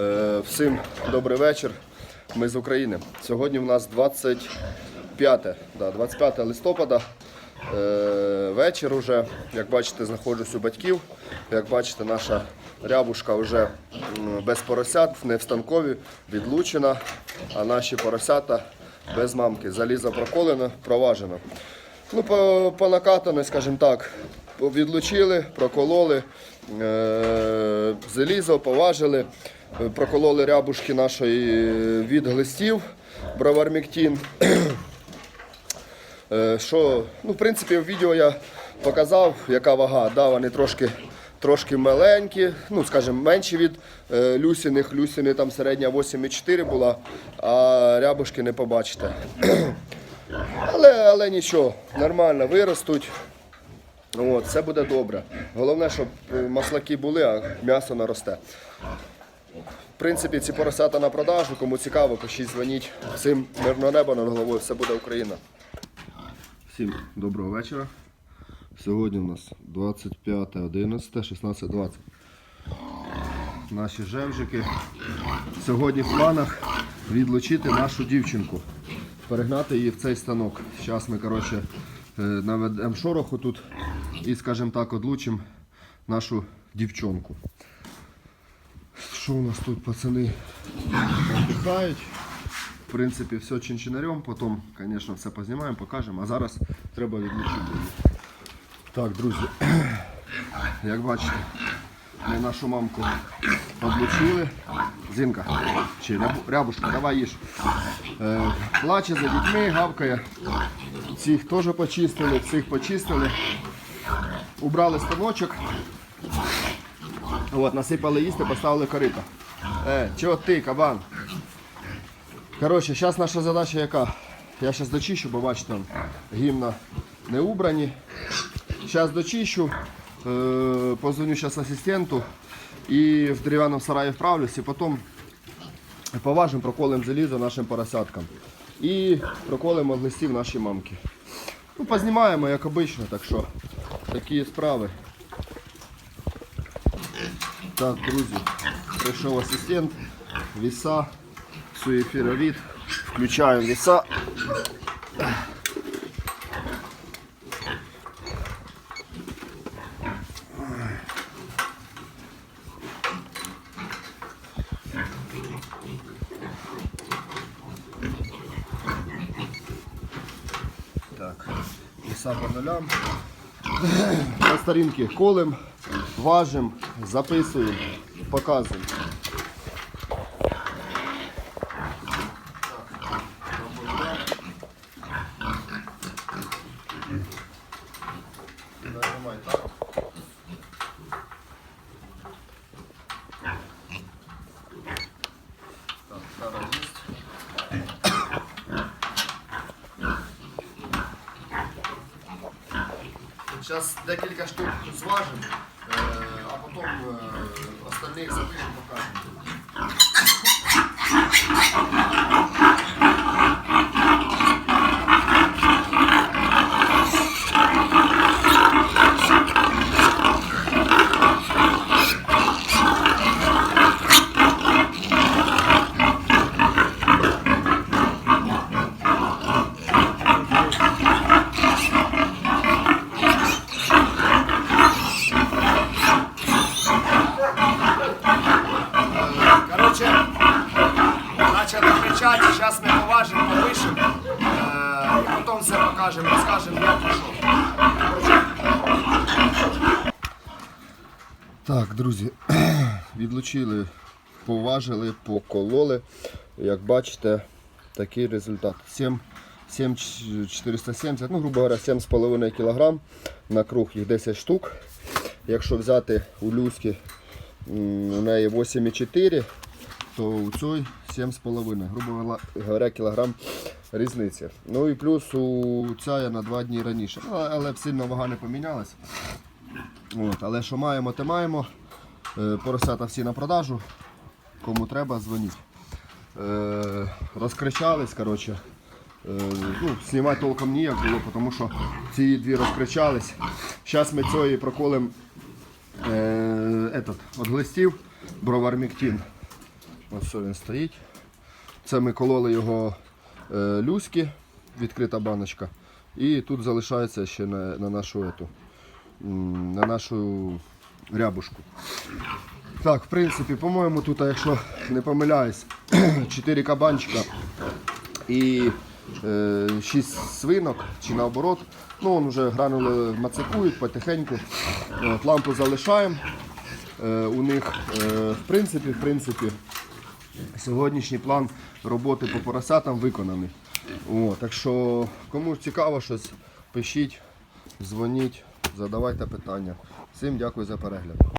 Е, Всім добрий вечір. Ми з України. Сьогодні в нас 25, да, 25 листопада. Е, Вечір уже. Як бачите, знаходжусь у батьків. Як бачите, наша рябушка вже без поросят, не в станкові, відлучена, а наші поросята без мамки. Залізо проколено, проважено. Ну, по, по скажімо так, відлучили, прокололи, е, залізо, поважили, прокололи рябушки нашої від глистів, броварміктін. Е, Що, ну, в принципі, в відео я показав, яка вага. Да, вони трошки, трошки маленькі, ну, скажімо, менші від е, люсіних. Люсіни там середня 8,4 була, а рябушки не побачите. Але, але нічого, нормально виростуть. От, все буде добре. Головне, щоб е, маслаки були, а м'ясо наросте. В принципі, ці поросята на продажу, кому цікаво, пишіть, дзвоніть. Всім мирного неба над головою, все буде Україна. Всім доброго вечора. Сьогодні у нас 25.11, 16.20. Наші жевжики. Сьогодні в планах відлучити нашу дівчинку, перегнати її в цей станок. Зараз ми коротше, е, наведемо шороху тут і, скажімо так, одлучимо нашу дівчонку. Що у нас тут, пацани? Віддихають. В принципі, все чинчинарем, потім, звісно, все познімаємо, покажемо, а зараз треба відлучити. Так, друзі, як бачите, ми нашу мамку облучили. Зінка, чи рябушка, давай їж. Е, плаче за дітьми, гавкає. Цих теж почистили, цих почистили. Убрали станочок. От, насипали їсти, поставили корито. Е, чого ти, кабан? Коротше, зараз наша задача яка? Я зараз дочищу, бо бачите, там гімна не убрані. Зараз дочищу, е, позвоню зараз асистенту і в дерев'яному сараї вправлюсь, і потім поважимо, проколимо залізо нашим поросяткам. І проколимо глистів нашій мамки. Ну, познімаємо, як обично, так що такі справи. Так, друзі, прийшов асистент, віса, суєфіровід. Включаємо віса. Так, віса по нулям. По старинки колем, важим, записуємо, показуємо. Нажимай так. Так, зараз есть. Зараз декілька штук зважимо, е, э, остальные е, остальних потім все покажемо, розкажемо, як і що. Так, друзі, відлучили, поважили, покололи. Як бачите, такий результат. 7, 7 470, ну, грубо говоря, 7,5 кг. На круг їх 10 штук. Якщо взяти у люськи, у неї 8,4, то у цій 7,5, грубо говоря, кілограм різниці. Ну і плюс у ця я на 2 дні раніше. Ну, але сильно вага не помінялась. От, але що маємо, те маємо. Е, Поросята всі на продажу. Кому треба, дзвоніть. Е, розкричались, коротше. Е, ну, знімати толком ніяк було, тому що ці дві розкричались. Зараз ми цієї проколимо е, от глистів броварміктин. Ось він стоїть. Це ми кололи його е, люськи, відкрита баночка. І тут залишається ще на, на нашу ету, на нашу рябушку. Так, в принципі, по-моєму, тут, якщо не помиляюсь, 4 кабанчика і е, 6 свинок чи наоборот. Ну, он вже гранули мацикують потихеньку. От, лампу залишаємо. Е, у них, е, в принципі, в принципі, сьогоднішній план роботи по поросятам виконаний. О, так що, кому цікаво щось, пишіть, дзвоніть, задавайте питання. Всім дякую за перегляд.